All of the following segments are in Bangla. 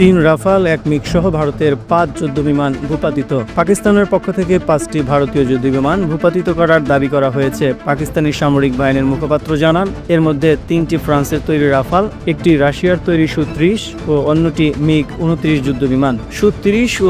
তিন রাফাল, এক মিগ সহ ভারতের পাঁচ যুদ্ধ বিমান ভূপাতিত। পাকিস্তানের পক্ষ থেকে পাঁচটি ভারতীয় যুদ্ধ বিমান ভূপাতিত করার দাবি করা হয়েছে। পাকিস্তানি সামরিক বাহিনীর মুখপাত্র জানান, এর মধ্যে তিনটি ফ্রান্সের তৈরি রাফাল, একটি রাশিয়ার তৈরি সু ও অন্যটি মিগ উনত্রিশ যুদ্ধ বিমান সু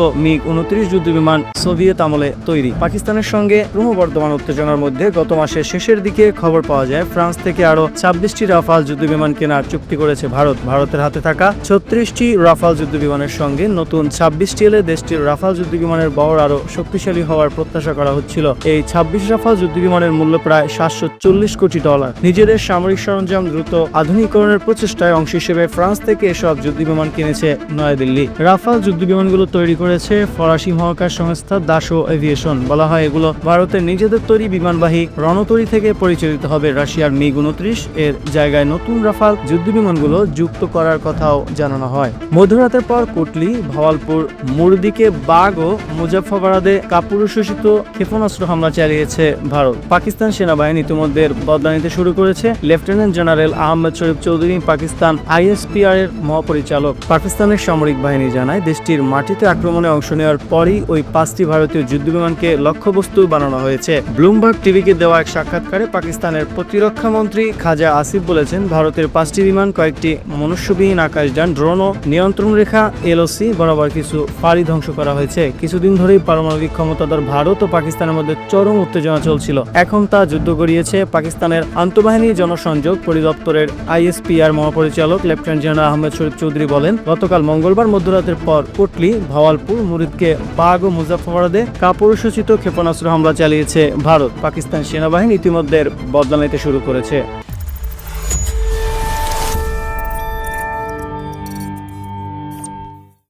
ও মিগ উনত্রিশ যুদ্ধ বিমান সোভিয়েত আমলে তৈরি। পাকিস্তানের সঙ্গে ক্রমবর্ধমান উত্তেজনার মধ্যে গত মাসের শেষের দিকে খবর পাওয়া যায়, ফ্রান্স থেকে আরও ছাব্বিশটি রাফাল যুদ্ধ বিমান কেনার চুক্তি করেছে ভারত। ভারতের হাতে থাকা ছত্রিশটি রাফাল যুদ্ধ বিমানের সঙ্গে নতুন ছাব্বিশটি এলে দেশটির রাফাল যুদ্ধ বিমানের বহর আরও শক্তিশালী হওয়ার প্রত্যাশা করা হচ্ছিল। এই ছাব্বিশ রাফাল যুদ্ধ বিমানের মূল্য প্রায় সাতশো চল্লিশ কোটি ডলার। নিজেদের সামরিক সরঞ্জাম দ্রুত আধুনিকরণের প্রচেষ্টায় অংশ হিসেবে ফ্রান্স থেকে এসব যুদ্ধ বিমান কিনেছে নয়াদিল্লি। রাফাল যুদ্ধ বিমানগুলো তৈরি করেছে ফরাসি মহাকাশ সংস্থা দাসো এভিয়েশন। বলা হয় এগুলো ভারতের নিজেদের তৈরি বিমানবাহী রণতরী থেকে পরিচালিত হবে রাশিয়ার মিগ উনত্রিশ। এর জায়গায় নতুন রাফাল যুদ্ধ বিমানগুলো যুক্ত করার কথাও জানানো হয়। মধ্যরাতের পর কুটলি, ভাওয়ালপুর, মুরদিকে বাঘ ও মুজাফফরাবাদে কাপুরুষোষিত ক্ষেপণাস্ত্র হামলা চালিয়েছে ভারত। পাকিস্তান সেনাবাহিনী ইতিমধ্যে বদলা নিতে শুরু করেছে। Lieutenant general Ahmed Sharif Chowdhury Pakistan ISPR এর মহাপরিচালক পাকিস্তানের সামরিক বাহিনী জানায়, দেশটির মাটিতে আক্রমণে অংশ নেওয়ার পরই ওই পাঁচটি ভারতীয় যুদ্ধবিমানকে লক্ষ্যবস্তু বানানো হয়েছে। ব্লুমবার্গ টিভিকে দেওয়া এক সাক্ষাৎকারে পাকিস্তানের প্রতিরক্ষা মন্ত্রী খাজা আসিফ বলেছেন, ভারতের পাঁচটি বিমান কয়েকটি মনুষ্যবিহীন আকাশযান, ড্রোন ও নিয়ন্ত্রণ রেখা এলওসি বরাবর কিছু ফাঁড়ি ধ্বংস করা হয়েছে। কিছুদিন ধরেই পারমাণবিক ক্ষমতাধর ভারত ও পাকিস্তানের মধ্যে চরম উত্তেজনা চলছিল। এখন তা যুদ্ধ গড়িয়েছে পাকিস্তানের আন্তঃবাহিনী জনসংযোগ পরিদপ্তরের আইএসপিআর মহাপরিচালক লেফটেন্যান্ট জেনারেল আহমেদ শরীফ চৌধুরী বলেন, গতকাল মঙ্গলবার মধ্যরাতের পর কোটলি, ভাওয়ালপুর, মুরিদকে বাগ ও মুজাফফরাবাদে কাপুরুষোচিত ক্ষেপণাস্ত্র হামলা চালিয়েছে ভারত। পাকিস্তান সেনাবাহিনী ইতিমধ্যে বদলা নিতে শুরু করেছে।